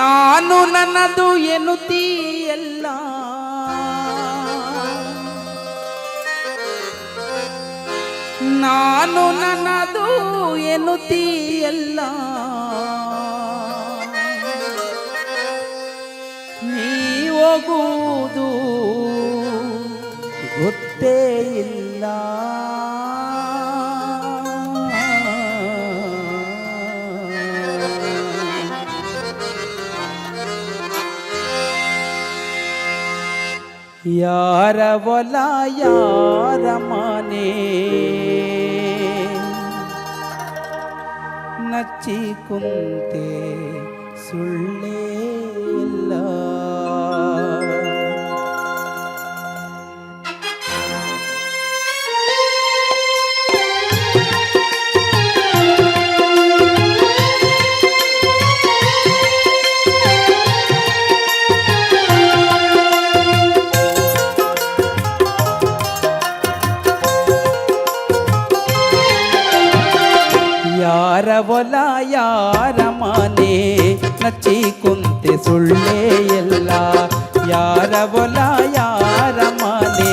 ನಾನು ನನ್ನದು ಎನ್ನುತ್ತೀಯಲ್ಲ. ನಾನು ನನ್ನದು ಎನ್ನುತ್ತೀಯಲ್ಲ. ನೀ ಹೋಗುವುದು ಗೊತ್ತೇ ಇಲ್ಲ. ಯಾರ ಹೊಲ ಯಾರ ಮನೆ ನಚ್ಚಿ ಕುಂತೆ ಸುಳ್ಳೇ ಇಲ್ಲ ಯಾರ ಹೊಲ ಯಾರ ಮನೆ ನಚ್ಚಿ ಕುಂತೆ ಸುಳ್ಳೇ ಎಲ್ಲ ಯಾರ ಹೊಲ ಯಾರ ಮನೆ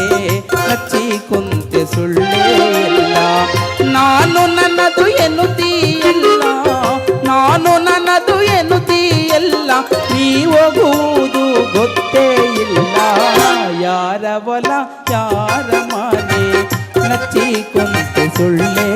ನಚ್ಚಿ ಕುಂತೆ ಸುಳ್ಳೇ ಎಲ್ಲ ನಾನು ನನ್ನದು ಎನ್ನುತ್ತೀಯಲ್ಲ ನಾನು ನನ್ನದು ಎನ್ನುತ್ತೀಯಲ್ಲ ನೀ ಹೋಗುವುದು ಗೊತ್ತೇ ಇಲ್ಲ ಯಾರ ಹೊಲ ಯಾರ ಮನೆ ನಚ್ಚಿ ಕುಂತೆ ಸುಳ್ಳೇ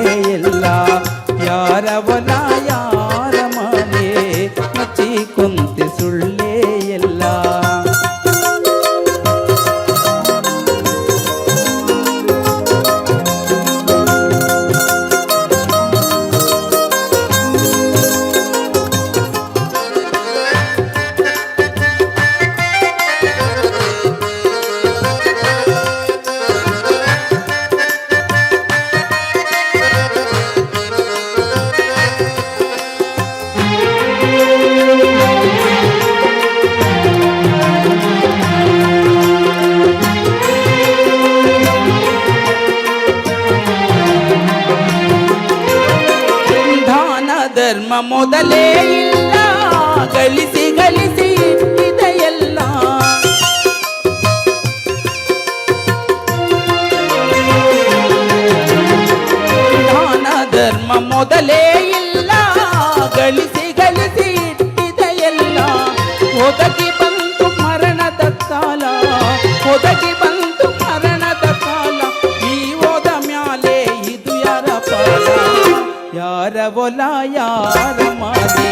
ಧರ್ಮ ಮೊದಲೇ ಇಲ್ಲ. ಗಳಿಸಿ ಗಳಿಸಿ ಇದೆಯಲ್ಲ ದಾನ ಧರ್ಮ ಮೊದಲೇ ಇಲ್ಲ. ಗಳಿಸಿ ಗಳಿಸಿ ಇದೆಯಲ್ಲ ಒದಗಿ ಯಾರ ಹೊಲ ಯಾರ ಮಾಲೆ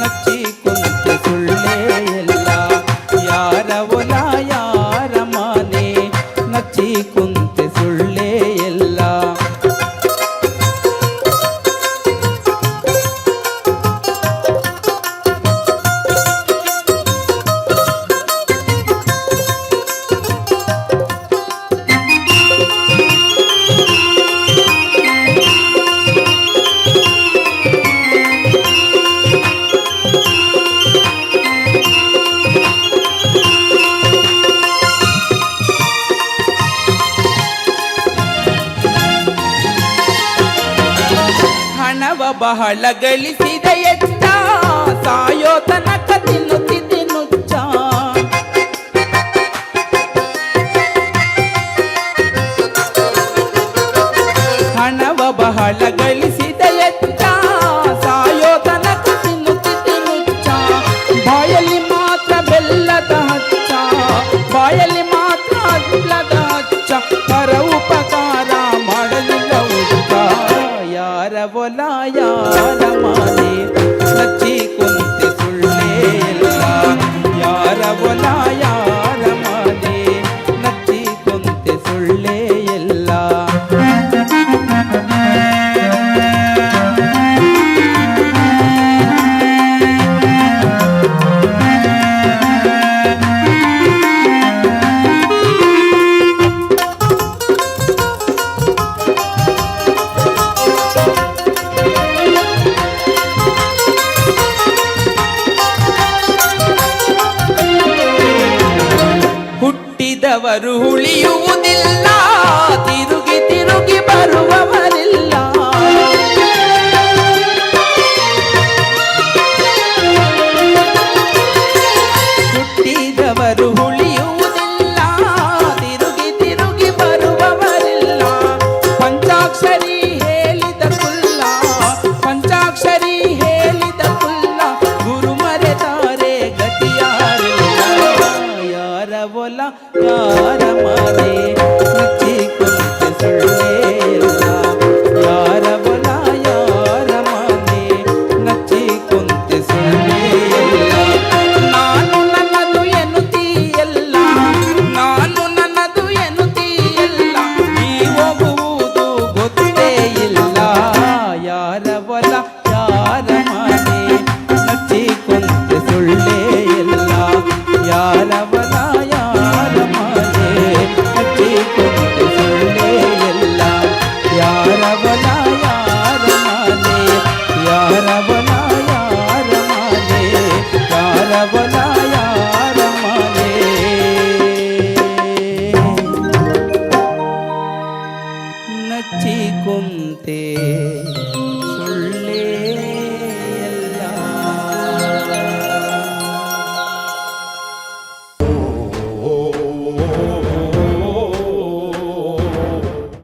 ನಚ್ಚಿ ಕುಂತು ಸುಳ್ಳೇ ಬಹಳ ಗಳಿಸಿದ ಎಚ್ಚ ಸಾಯೋ ತನಕ ತಿನ್ನುತ್ತಿದ್ದೆ ನುಚ್ಚ ಹಣವ ಬಹಳ ಗಳಿಸಿದ ಎಚ್ಚ ಸಾಯೋ ತನಕ ತಿನ್ನುತ್ತಿದ್ದೆ ನುಚ್ಚ ಬಾಯಲ್ಲಿ ಮಾತ್ರ ಬೆಲ್ಲದ ಹಚ್ಚ ಬಾಯಲ್ಲಿ ಮಾತ್ರ ಬೆಲ್ಲದ ಹಚ್ಚ ಪರ ಉಪಕಾರ ಮಾಡಲಿಲ್ಲ ಉಚ್ಚ ಯಾರ ಹೊಲ માયા கண்டவரு உளியுதில்